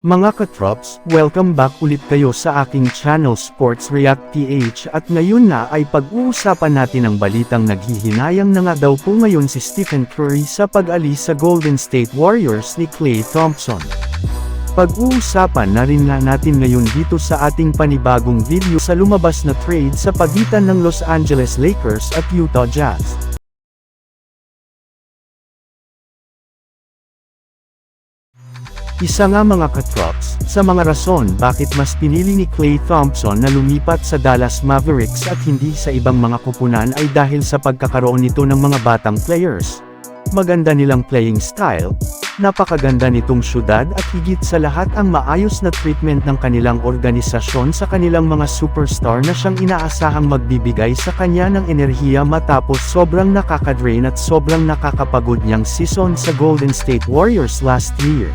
Mga katrops, welcome back ulit kayo sa aking channel Sports React PH at ngayon na ay pag-uusapan natin ang balitang naghihinayang na nga daw po ngayon si Stephen Curry sa pag-alis sa Golden State Warriors ni Klay Thompson. Pag-uusapan na rin nga natin ngayon dito sa ating panibagong video sa lumabas na trade sa pagitan ng Los Angeles Lakers at Utah Jazz. Isa nga mga katrops, sa mga rason bakit mas pinili ni Klay Thompson na lumipat sa Dallas Mavericks at hindi sa ibang mga kupunan ay dahil sa pagkakaroon nito ng mga batang players. Maganda nilang playing style, napakaganda nitong syudad at higit sa lahat ang maayos na treatment ng kanilang organisasyon sa kanilang mga superstar na siyang inaasahang magbibigay sa kanya ng enerhiya matapos sobrang nakakadrain at sobrang nakakapagod niyang season sa Golden State Warriors last year.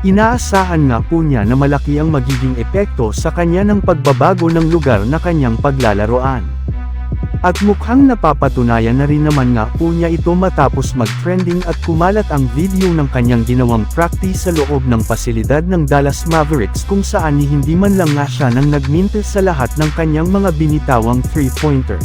Inaasahan nga po niya na malaki ang magiging epekto sa kanya ng pagbabago ng lugar na kanyang paglalaroan. At mukhang napapatunayan na rin naman nga po niya ito matapos mag-trending at kumalat ang video ng kanyang ginawang practice sa loob ng pasilidad ng Dallas Mavericks kung saan ni hindi man lang nga siya nang nagmintis sa lahat ng kanyang mga binitawang three-pointer.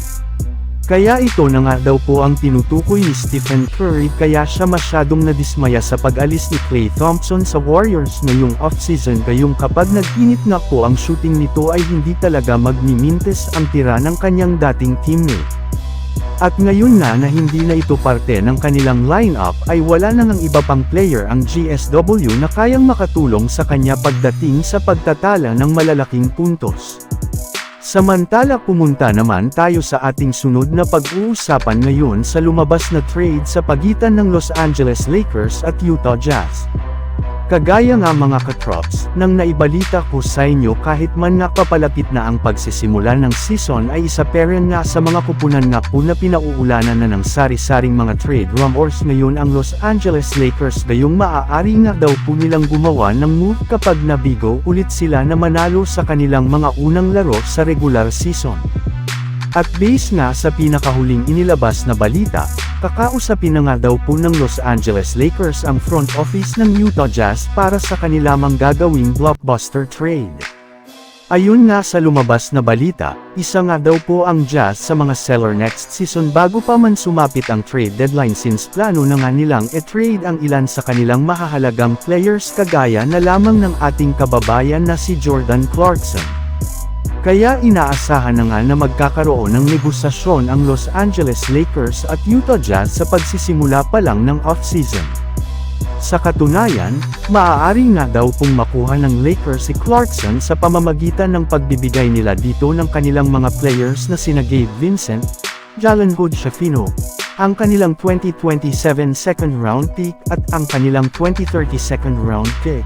Kaya ito na nga daw po ang tinutukoy ni Stephen Curry kaya siya masyadong nadismaya sa pag-alis ni Klay Thompson sa Warriors ngayong offseason kayong kapag nag-init nga po ang shooting nito ay hindi talaga magmimintes ang tira ng kanyang dating teammate. At ngayon na na hindi na ito parte ng kanilang lineup ay wala na ng iba pang player ang GSW na kayang makatulong sa kanya pagdating sa pagtatala ng malalaking puntos. Samantala pumunta naman tayo sa ating sunod na pag-uusapan ngayon sa lumabas na trade sa pagitan ng Los Angeles Lakers at Utah Jazz. Kagaya nga mga katrops, nang naibalita ko sa inyo kahit man nga papalapit na ang pagsisimula ng season ay isa pa rin nga sa mga kupunan nga po na pinauulanan na ng sari-saring mga trade rumors ngayon ang Los Angeles Lakers gayong maaari nga daw po nilang gumawa ng move kapag nabigo ulit sila na manalo sa kanilang mga unang laro sa regular season. At base nga sa pinakahuling inilabas na balita, kakausapin na nga daw po ng Los Angeles Lakers ang front office ng Utah Jazz para sa kanila mang gagawing blockbuster trade. Ayun nga sa lumabas na balita, isa nga daw po ang Jazz sa mga seller next season bago pa man sumapit ang trade deadline since plano na nga nilang e-trade ang ilan sa kanilang mahahalagang players kagaya na lamang ng ating kababayan na si Jordan Clarkson. Kaya inaasahan na nga na magkakaroon ng negosasyon ang Los Angeles Lakers at Utah Jazz sa pagsisimula pa lang ng off-season. Sa katunayan, maaari nga daw pong makuha ng Lakers si Clarkson sa pamamagitan ng pagbibigay nila dito ng kanilang mga players na sina Gabe Vincent, Jalen Hood Shafino, ang kanilang 2027 second round pick at ang kanilang 2030 second round pick.